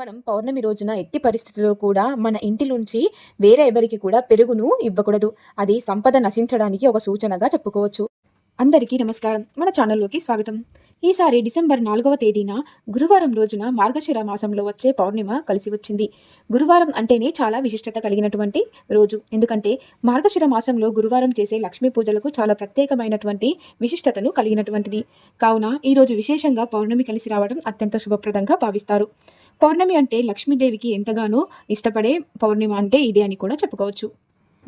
మనం పౌర్ణమి రోజున ఎట్టి పరిస్థితుల్లో కూడా మన ఇంటి నుంచి వేరే ఎవరికి కూడా పెరుగును ఇవ్వకూడదు. అది సంపద నశించడానికి ఒక సూచనగా చెప్పుకోవచ్చు. అందరికీ నమస్కారం. మన ఛానల్లోకి స్వాగతం. ఈసారి డిసెంబర్ నాలుగవ తేదీన గురువారం రోజున మార్గశిర మాసంలో వచ్చే పౌర్ణిమ కలిసి వచ్చింది. గురువారం అంటేనే చాలా విశిష్టత కలిగినటువంటి రోజు. ఎందుకంటే మార్గశిర మాసంలో గురువారం చేసే లక్ష్మీ పూజలకు చాలా ప్రత్యేకమైనటువంటి విశిష్టతను కలిగినటువంటిది. కావున ఈరోజు విశేషంగా పౌర్ణమి కలిసి రావడం అత్యంత శుభప్రదంగా భావిస్తారు. పౌర్ణమి అంటే లక్ష్మీదేవికి ఎంతగానో ఇష్టపడే పౌర్ణిమ అంటే ఇదే అని కూడా చెప్పుకోవచ్చు.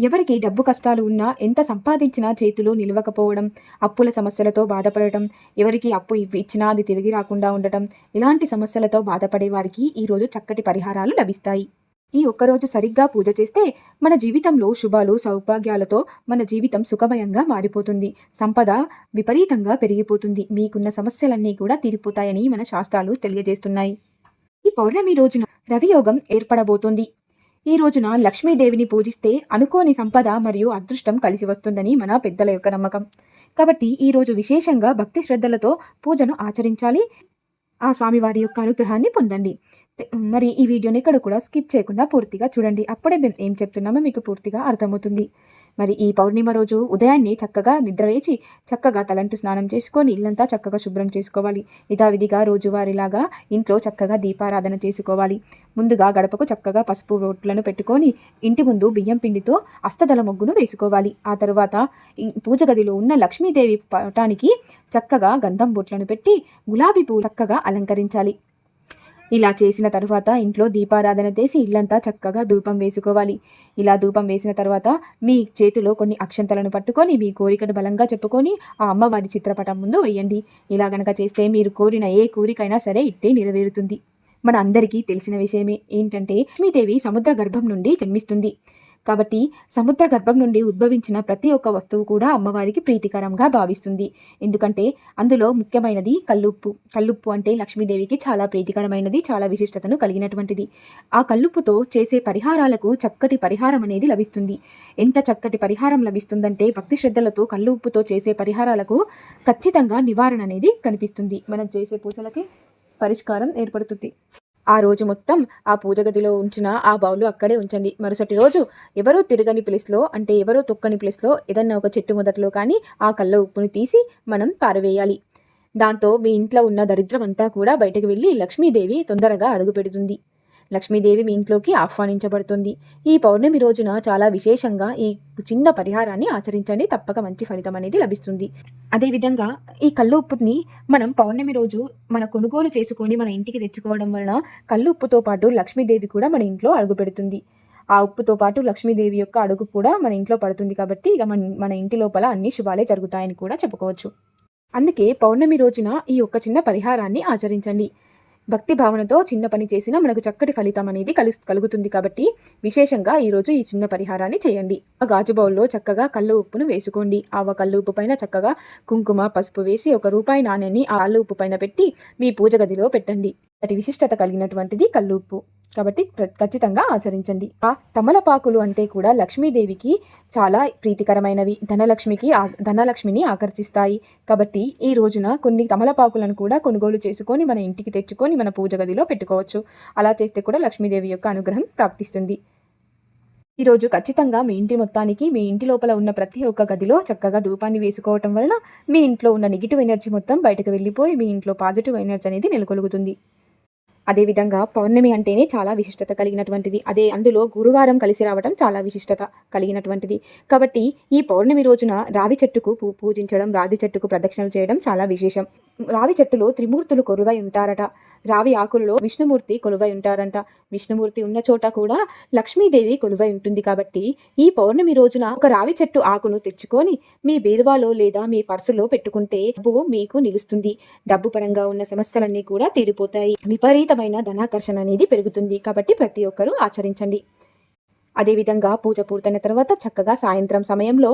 ఎవరికి డబ్బు కష్టాలు ఉన్నా ఎంత సంపాదించినా చేతిలో నిలవకపోవడం అప్పుల సమస్యలతో బాధపడటం ఎవరికి అప్పు ఇచ్చినా అది తిరిగి రాకుండా ఉండటం ఇలాంటి సమస్యలతో బాధపడే వారికి ఈరోజు చక్కటి పరిహారాలు లభిస్తాయి. ఈ ఒక్కరోజు సరిగ్గా పూజ చేస్తే మన జీవితంలో శుభాలు సౌభాగ్యాలతో మన జీవితం సుఖమయంగా మారిపోతుంది. సంపద విపరీతంగా పెరిగిపోతుంది. మీకున్న సమస్యలన్నీ కూడా తీరిపోతాయని మన శాస్త్రాలు తెలియజేస్తున్నాయి. ఈ పౌర్ణమి రోజున రవియోగం ఏర్పడబోతోంది. ఈ రోజున లక్ష్మీదేవిని పూజిస్తే అనుకోని సంపద మరియు అదృష్టం కలిసి వస్తుందని మన పెద్దల యొక్క నమ్మకం. కాబట్టి ఈ రోజు విశేషంగా భక్తి శ్రద్ధలతో పూజను ఆచరించాలి. ఆ స్వామివారి యొక్క అనుగ్రహాన్ని పొందండి. మరి ఈ వీడియోని ఇక్కడ కూడా స్కిప్ చేయకుండా పూర్తిగా చూడండి. అప్పుడే మేము ఏం చెప్తున్నామో మీకు పూర్తిగా అర్థమవుతుంది. మరి ఈ పౌర్ణిమ రోజు ఉదయాన్నే చక్కగా నిద్రలేచి చక్కగా తలంటు స్నానం చేసుకొని ఇల్లంతా చక్కగా శుభ్రం చేసుకోవాలి. యథావిధిగా రోజువారీలాగా ఇంట్లో చక్కగా దీపారాధన చేసుకోవాలి. ముందుగా గడపకు చక్కగా పసుపు రోట్లను పెట్టుకొని ఇంటి ముందు బియ్యం పిండితో అస్తదల ముగ్గును వేసుకోవాలి. ఆ తర్వాత పూజ గదిలో ఉన్న లక్ష్మీదేవి పటానికి చక్కగా గంధం బొట్లను పెట్టి గులాబీ పువ్వు చక్కగా అలంకరించాలి. ఇలా చేసిన తర్వాత ఇంట్లో దీపారాధన చేసి ఇల్లంతా చక్కగా ధూపం వేసుకోవాలి. ఇలా ధూపం వేసిన తర్వాత మీ చేతిలో కొన్ని అక్షంతలను పట్టుకొని మీ కోరికను బలంగా చెప్పుకొని ఆ అమ్మవారి చిత్రపటం ముందు వేయండి. ఇలా గనక చేస్తే మీరు కోరిన ఏ కోరికైనా సరే ఇట్టే నెరవేరుతుంది. మన అందరికీ తెలిసిన విషయమే. ఏంటంటే లక్ష్మీదేవి సముద్ర గర్భం నుండి జన్మిస్తుంది. కాబట్టి సముద్ర గర్భం నుండి ఉద్భవించిన ప్రతి ఒక్క వస్తువు కూడా అమ్మవారికి ప్రీతికరంగా భావిస్తుంది. ఎందుకంటే అందులో ముఖ్యమైనది కల్లుప్పు కల్లుప్పు అంటే లక్ష్మీదేవికి చాలా ప్రీతికరమైనది చాలా విశిష్టతను కలిగినటువంటిది. ఆ కల్లుప్పుతో చేసే పరిహారాలకు చక్కటి పరిహారం అనేది లభిస్తుంది. ఎంత చక్కటి పరిహారం లభిస్తుందంటే భక్తి శ్రద్ధలతో కల్లుప్పుతో చేసే పరిహారాలకు ఖచ్చితంగా నివారణ అనేది కనిపిస్తుంది. మనం చేసే పూజలకి పరిష్కారం ఏర్పడుతుంది. ఆ రోజు మొత్తం ఆ పూజ గదిలో ఉంచిన ఆ బౌలు అక్కడే ఉంచండి. మరుసటి రోజు ఎవరో తిరగని ప్లేస్లో అంటే ఎవరో తొక్కని ప్లేస్లో ఏదన్నా ఒక చెట్టు మొదట్లో కానీ ఆ కళ్ళ ఉప్పుని తీసి మనం పారవేయాలి. దాంతో మీ ఇంట్లో ఉన్న దరిద్రమంతా కూడా బయటకు వెళ్ళి లక్ష్మీదేవి తొందరగా అడుగు పెడుతుంది. లక్ష్మీదేవి మీ ఇంట్లోకి ఆహ్వానించబడుతుంది. ఈ పౌర్ణమి రోజున చాలా విశేషంగా ఈ చిన్న పరిహారాన్ని ఆచరించండి. తప్పక మంచి ఫలితం అనేది లభిస్తుంది. అదేవిధంగా ఈ కళ్ళు ఉప్పుని మనం పౌర్ణమి రోజు మన కొనుగోలు చేసుకొని మన ఇంటికి తెచ్చుకోవడం వలన కళ్ళు ఉప్పుతో పాటు లక్ష్మీదేవి కూడా మన ఇంట్లో అడుగు పెడుతుంది. ఆ ఉప్పుతో పాటు లక్ష్మీదేవి యొక్క అడుగు కూడా మన ఇంట్లో పడుతుంది కాబట్టి ఇక మన మన ఇంటి లోపల అన్ని శుభాలే జరుగుతాయని కూడా చెప్పుకోవచ్చు. అందుకే పౌర్ణమి రోజున ఈ ఒక్క చిన్న పరిహారాన్ని ఆచరించండి. భక్తి భావనతో చిన్న పని చేసినా మనకు చక్కటి ఫలితం అనేది కలు కలుగుతుంది కాబట్టి విశేషంగా ఈరోజు ఈ చిన్న పరిహారాన్ని చేయండి. ఆ గాజు బౌల్లో చక్కగా కళ్ళు ఉప్పును వేసుకోండి. ఆ కళ్ళు ఉప్పు పైన చక్కగా కుంకుమ పసుపు వేసి ఒక రూపాయి నాణ్యని ఆ కళ్ళు ఉప్పు పైన పెట్టి మీ పూజ గదిలో పెట్టండి. అంతటి విశిష్టత కలిగినటువంటిది కల్లుప్పు. కాబట్టి ప్ర- ఖచ్చితంగా ఆచరించండి. ఆ తమలపాకులు అంటే కూడా లక్ష్మీదేవికి చాలా ప్రీతికరమైనవి. ధనలక్ష్మికి ధనలక్ష్మిని ఆకర్షిస్తాయి. కాబట్టి ఈ రోజున కొన్ని తమలపాకులను కూడా కొనుగోలు చేసుకొని మన ఇంటికి తెచ్చుకొని మన పూజ గదిలో పెట్టుకోవచ్చు. అలా చేస్తే కూడా లక్ష్మీదేవి యొక్క అనుగ్రహం ప్రాప్తిస్తుంది. ఈరోజు ఖచ్చితంగా మీ ఇంటి మొత్తానికి మీ ఇంటి లోపల ఉన్న ప్రతి ఒక్క గదిలో చక్కగా ధూపాన్ని వేసుకోవటం వలన మీ ఇంట్లో ఉన్న నెగిటివ్ ఎనర్జీ మొత్తం బయటకు వెళ్ళిపోయి మీ ఇంట్లో పాజిటివ్ ఎనర్జీ అనేది నెలకొలుగుతుంది. అదేవిధంగా పౌర్ణమి అంటేనే చాలా విశిష్టత కలిగినటువంటిది. అదే అందులో గురువారం కలిసి రావడం చాలా విశిష్టత కలిగినటువంటిది. కాబట్టి ఈ పౌర్ణమి రోజున రావి చెట్టుకు పూ పూజించడం రావి చెట్టుకు ప్రదక్షిణలు చేయడం చాలా విశేషం. రావి చెట్టులో త్రిమూర్తులు కొలువై ఉంటారట. రావి ఆకులలో విష్ణుమూర్తి కొలువై ఉంటారంట. విష్ణుమూర్తి ఉన్న చోట కూడా లక్ష్మీదేవి కొలువై ఉంటుంది కాబట్టి ఈ పౌర్ణమి రోజున ఒక రావి చెట్టు ఆకును తెచ్చుకొని మీ బీరువాలో లేదా మీ పర్సులో పెట్టుకుంటే డబ్బు మీకు నిలుస్తుంది. డబ్బు పరంగా ఉన్న సమస్యలన్నీ కూడా తీరిపోతాయి. విపరీతమైన ధనాకర్షణ అనేది పెరుగుతుంది కాబట్టి ప్రతి ఒక్కరూ ఆచరించండి. అదేవిధంగా పూజ పూర్తయిన తర్వాత చక్కగా సాయంత్రం సమయంలో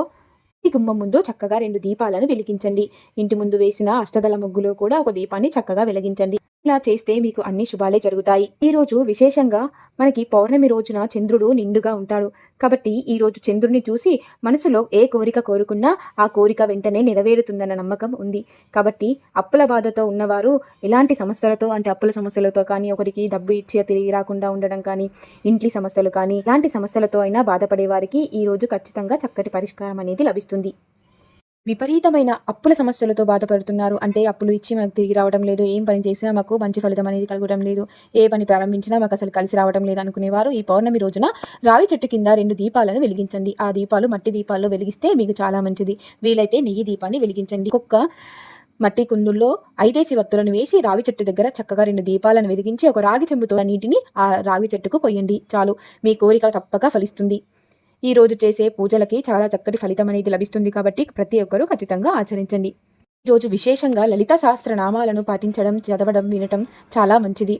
ఈ గుమ్మం ముందు చక్కగా రెండు దీపాలను వెలిగించండి. ఇంటి ముందు వేసిన అష్టదల ముగ్గులో కూడా ఒక దీపాన్ని చక్కగా వెలిగించండి. ఇలా చేస్తే మీకు అన్ని శుభాలే జరుగుతాయి. ఈ రోజు విశేషంగా మనకి పౌర్ణమి రోజున చంద్రుడు నిండుగా ఉంటాడు. కాబట్టి ఈ రోజు చంద్రుడిని చూసి మనసులో ఏ కోరిక కోరుకున్నా ఆ కోరిక వెంటనే నెరవేరుతుందన్న నమ్మకం ఉంది. కాబట్టి అప్పుల బాధతో ఉన్నవారు ఎలాంటి సమస్యలతో అంటే అప్పుల సమస్యలతో కానీ ఒకరికి డబ్బు ఇచ్చే తిరిగి రాకుండా ఉండడం కానీ ఇంటి సమస్యలు కానీ ఇలాంటి సమస్యలతో అయినా బాధపడే వారికి ఈ రోజు ఖచ్చితంగా చక్కటి పరిష్కారం అనేది లభిస్తుంది. విపరీతమైన అప్పుల సమస్యలతో బాధపడుతున్నారు. అంటే అప్పులు ఇచ్చి మనకు తిరిగి రావడం లేదు. ఏం పని చేసినా మాకు మంచి ఫలితం అనేది కలగడం లేదు. ఏ పని ప్రారంభించినా మాకు అసలు కలిసి రావడం లేదు అనుకునేవారు. ఈ పౌర్ణమి రోజున రావి చెట్టు కింద రెండు దీపాలను వెలిగించండి. ఆ దీపాలు మట్టి దీపాల్లో వెలిగిస్తే మీకు చాలా మంచిది. వీలైతే నెయ్యి దీపాన్ని వెలిగించండి. ఒక్క మట్టి కుందుల్లో ఐదేసి వత్తులను వేసి రావి చెట్టు దగ్గర చక్కగా రెండు దీపాలను వెలిగించి ఒక రాగి చెంబుతో నీటిని ఆ రాగి చెట్టుకు పోయండి. చాలు. మీ కోరిక తప్పక ఫలిస్తుంది. ఈ రోజు చేసే పూజలకి చాలా చక్కటి ఫలితం అనేది లభిస్తుంది కాబట్టి ప్రతి ఒక్కరూ ఖచ్చితంగా ఆచరించండి. ఈ రోజు విశేషంగా లలిత సహస్ర నామాలను పాటించడం చదవడం వినటం చాలా మంచిది.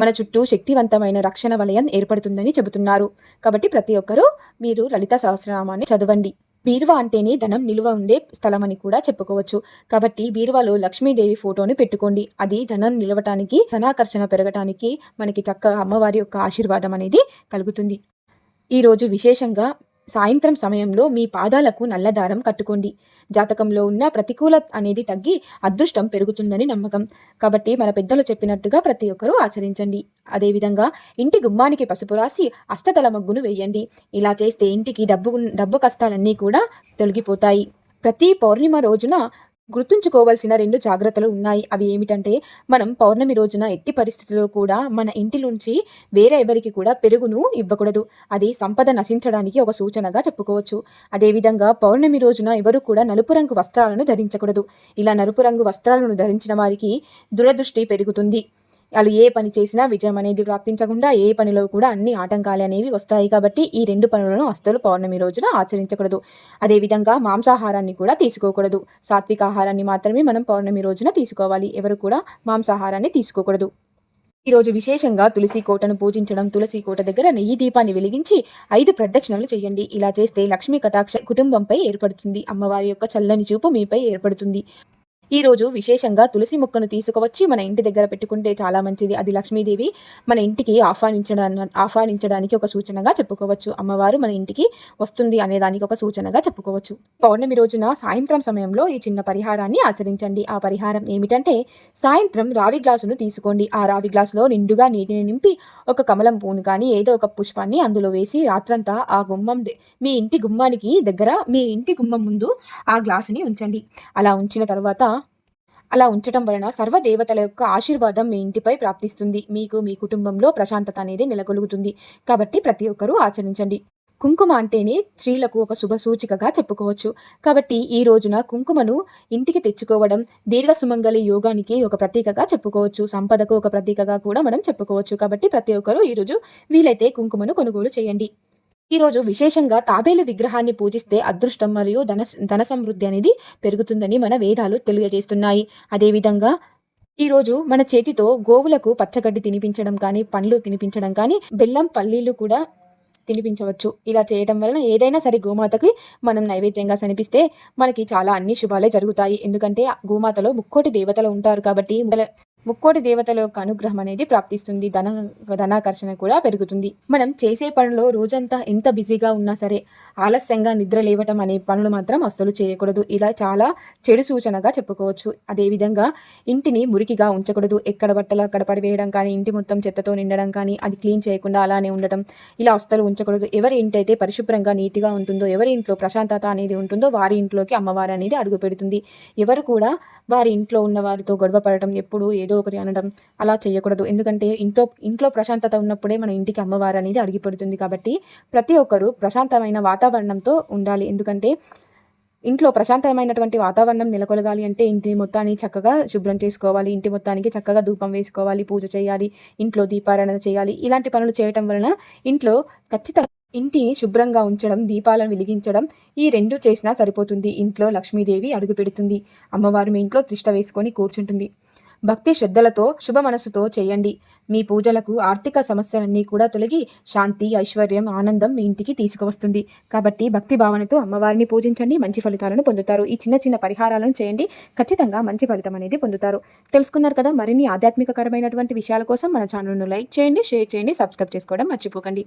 మన చుట్టూ శక్తివంతమైన రక్షణ వలయం ఏర్పడుతుందని చెబుతున్నారు. కాబట్టి ప్రతి ఒక్కరూ మీరు లలిత సహస్రనామాన్ని చదవండి. బీరువా అంటేనే ధనం నిలువ ఉండే స్థలం అని కూడా చెప్పుకోవచ్చు. కాబట్టి బీరువాలో లక్ష్మీదేవి ఫోటోని పెట్టుకోండి. అది ధనం నిలవటానికి ధనాకర్షణ పెరగటానికి మనకి చక్కగా అమ్మవారి యొక్క ఆశీర్వాదం అనేది కలుగుతుంది. ఈరోజు విశేషంగా సాయంత్రం సమయంలో మీ పాదాలకు నల్లదారం కట్టుకోండి. జాతకంలో ఉన్న ప్రతికూల అనేది తగ్గి అదృష్టం పెరుగుతుందని నమ్మకం. కాబట్టి మన పెద్దలు చెప్పినట్టుగా ప్రతి ఒక్కరూ ఆచరించండి. అదేవిధంగా ఇంటి గుమ్మానికి పసుపు రాసి అష్టతల మగ్గును వేయండి. ఇలా చేస్తే ఇంటికి డబ్బు డబ్బు కష్టాలన్నీ కూడా తొలగిపోతాయి. ప్రతి పౌర్ణిమ రోజున గుర్తుంచుకోవాల్సిన రెండు జాగ్రత్తలు ఉన్నాయి. అవి ఏమిటంటే మనం పౌర్ణమి రోజున ఎట్టి పరిస్థితుల్లో కూడా మన ఇంటి నుంచి వేరే ఎవరికి కూడా పెరుగును ఇవ్వకూడదు. అది సంపద నశించడానికి ఒక సూచనగా చెప్పుకోవచ్చు. అదేవిధంగా పౌర్ణమి రోజున ఎవరు కూడా నలుపు రంగు వస్త్రాలను ధరించకూడదు. ఇలా నలుపు రంగు వస్త్రాలను ధరించిన వారికి దురదృష్టి పెరుగుతుంది. వాళ్ళు ఏ పని చేసినా విజయం అనేది ప్రాప్తించకుండా ఏ పనిలో కూడా అన్ని ఆటంకాలు అనేవి వస్తాయి కాబట్టి ఈ రెండు పనులను అస్తలు పౌర్ణమి రోజున ఆచరించకూడదు. అదేవిధంగా మాంసాహారాన్ని కూడా తీసుకోకూడదు. సాత్విక ఆహారాన్ని మాత్రమే మనం పౌర్ణమి రోజున తీసుకోవాలి. ఎవరు కూడా మాంసాహారాన్ని తీసుకోకూడదు. ఈరోజు విశేషంగా తులసి కోటను పూజించడం తులసి కోట దగ్గర నెయ్యి దీపాన్ని వెలిగించి ఐదు ప్రదక్షిణలు చేయండి. ఇలా చేస్తే లక్ష్మీ కటాక్ష కుటుంబంపై ఏర్పడుతుంది. అమ్మవారి యొక్క చల్లని చూపు మీపై ఏర్పడుతుంది. ఈ రోజు విశేషంగా తులసి మొక్కను తీసుకువచ్చి మన ఇంటి దగ్గర పెట్టుకుంటే చాలా మంచిది. అది లక్ష్మీదేవి మన ఇంటికి ఆహ్వానించడా ఆహ్వానించడానికి ఒక సూచనగా చెప్పుకోవచ్చు. అమ్మవారు మన ఇంటికి వస్తుంది అనే దానికి ఒక సూచనగా చెప్పుకోవచ్చు. పౌర్ణమి రోజున సాయంత్రం సమయంలో ఈ చిన్న పరిహారాన్ని ఆచరించండి. ఆ పరిహారం ఏమిటంటే సాయంత్రం రావి గ్లాసును తీసుకోండి. ఆ రావి గ్లాసులో నిండుగా నీటిని నింపి ఒక కమలం పూను కానీ ఏదో ఒక పుష్పాన్ని అందులో వేసి రాత్రంతా ఆ గుమ్మం మీ ఇంటి గుమ్మానికి దగ్గర మీ ఇంటి గుమ్మం ముందు ఆ గ్లాసుని ఉంచండి. అలా ఉంచిన తర్వాత అలా ఉంచటం వలన సర్వ దేవతల యొక్క ఆశీర్వాదం మీ ఇంటిపై ప్రాప్తిస్తుంది. మీకు మీ కుటుంబంలో ప్రశాంతత అనేది నెలకొలుగుతుంది. కాబట్టి ప్రతి ఒక్కరూ ఆచరించండి. కుంకుమ అంటేనే స్త్రీలకు ఒక శుభ సూచికగా చెప్పుకోవచ్చు. కాబట్టి ఈ రోజున కుంకుమను ఇంటికి తెచ్చుకోవడం దీర్ఘ సుమంగళి యోగానికి ఒక ప్రతీకగా చెప్పుకోవచ్చు. సంపదకు ఒక ప్రతీకగా కూడా మనం చెప్పుకోవచ్చు. కాబట్టి ప్రతి ఒక్కరూ ఈరోజు వీలైతే కుంకుమను కొనుగోలు చేయండి. ఈరోజు విశేషంగా తాబేలు విగ్రహాన్ని పూజిస్తే అదృష్టం మరియు ధన ధన సమృద్ధి అనేది పెరుగుతుందని మన వేదాలు తెలియజేస్తున్నాయి. అదేవిధంగా ఈరోజు మన చేతితో గోవులకు పచ్చగడ్డి తినిపించడం కానీ పండ్లు తినిపించడం కానీ బెల్లం పల్లీలు కూడా తినిపించవచ్చు. ఇలా చేయడం వలన ఏదైనా సరే గోమాతకి మనం నైవేద్యంగా సనిపిస్తే మనకి చాలా అన్ని శుభాలే జరుగుతాయి. ఎందుకంటే గోమాతలో ముక్కోటి దేవతలు ఉంటారు కాబట్టి ముక్కోటి దేవతల యొక్క అనుగ్రహం అనేది ప్రాప్తిస్తుంది. ధన ధనాకర్షణ కూడా పెరుగుతుంది. మనం చేసే పనిలో రోజంతా ఎంత బిజీగా ఉన్నా సరే ఆలస్యంగా నిద్ర లేవటం అనే పనులు మాత్రం అస్సలు చేయకూడదు. ఇలా చాలా చెడు సూచనగా చెప్పుకోవచ్చు. అదేవిధంగా ఇంటిని మురికిగా ఉంచకూడదు. ఎక్కడ బట్టలు అక్కడ పడివేయడం కానీ ఇంటి మొత్తం చెత్తతో నిండడం కానీ అది క్లీన్ చేయకుండా అలానే ఉండటం ఇలా అస్సలు ఉంచకూడదు. ఎవరి ఇంటి అయితే పరిశుభ్రంగా నీట్గా ఉంటుందో ఎవరి ఇంట్లో ప్రశాంతత అనేది ఉంటుందో వారి ఇంట్లోకి అమ్మవారు అనేది అడుగు పెడుతుంది. ఎవరు కూడా వారి ఇంట్లో ఉన్న వారితో గొడవ పడటం ఎప్పుడు ఏదో ఒకటి అనడం అలా చేయకూడదు. ఎందుకంటే ఇంట్లో ఇంట్లో ప్రశాంతత ఉన్నప్పుడే మన ఇంటికి అమ్మవారు అనేది అడిగిపడుతుంది కాబట్టి ప్రతి ఒక్కరూ ప్రశాంతమైన వాతావరణంతో ఉండాలి. ఎందుకంటే ఇంట్లో ప్రశాంతమైనటువంటి వాతావరణం నెలకొలగాలి అంటే ఇంటి మొత్తాన్ని చక్కగా శుభ్రం చేసుకోవాలి. ఇంటి మొత్తానికి చక్కగా ధూపం వేసుకోవాలి పూజ చేయాలి ఇంట్లో దీపారాధన చేయాలి. ఇలాంటి పనులు చేయటం వలన ఇంట్లో ఖచ్చితంగా ఇంటిని శుభ్రంగా ఉంచడం దీపాలను వెలిగించడం ఈ రెండు చేసినా సరిపోతుంది. ఇంట్లో లక్ష్మీదేవి అడుగు పెడుతుంది. అమ్మవారు మీ ఇంట్లో తిష్ట వేసుకొని కూర్చుంటుంది. భక్తి శ్రద్ధలతో శుభ మనసుతో చేయండి. మీ పూజలకు ఆర్థిక సమస్యలన్నీ కూడా తొలగి శాంతి ఐశ్వర్యం ఆనందం మీ ఇంటికి తీసుకువస్తుంది. కాబట్టి భక్తి భావనతో అమ్మవారిని పూజించండి మంచి ఫలితాలను పొందుతారు. ఈ చిన్న చిన్న పరిహారాలను చేయండి ఖచ్చితంగా మంచి ఫలితం అనేది పొందుతారు. తెలుసుకున్నారు కదా మరిన్ని ఆధ్యాత్మికకరమైనటువంటి విషయాల కోసం మన ఛానల్ను లైక్ చేయండి షేర్ చేయండి సబ్స్క్రైబ్ చేసుకోవడం మర్చిపోకండి.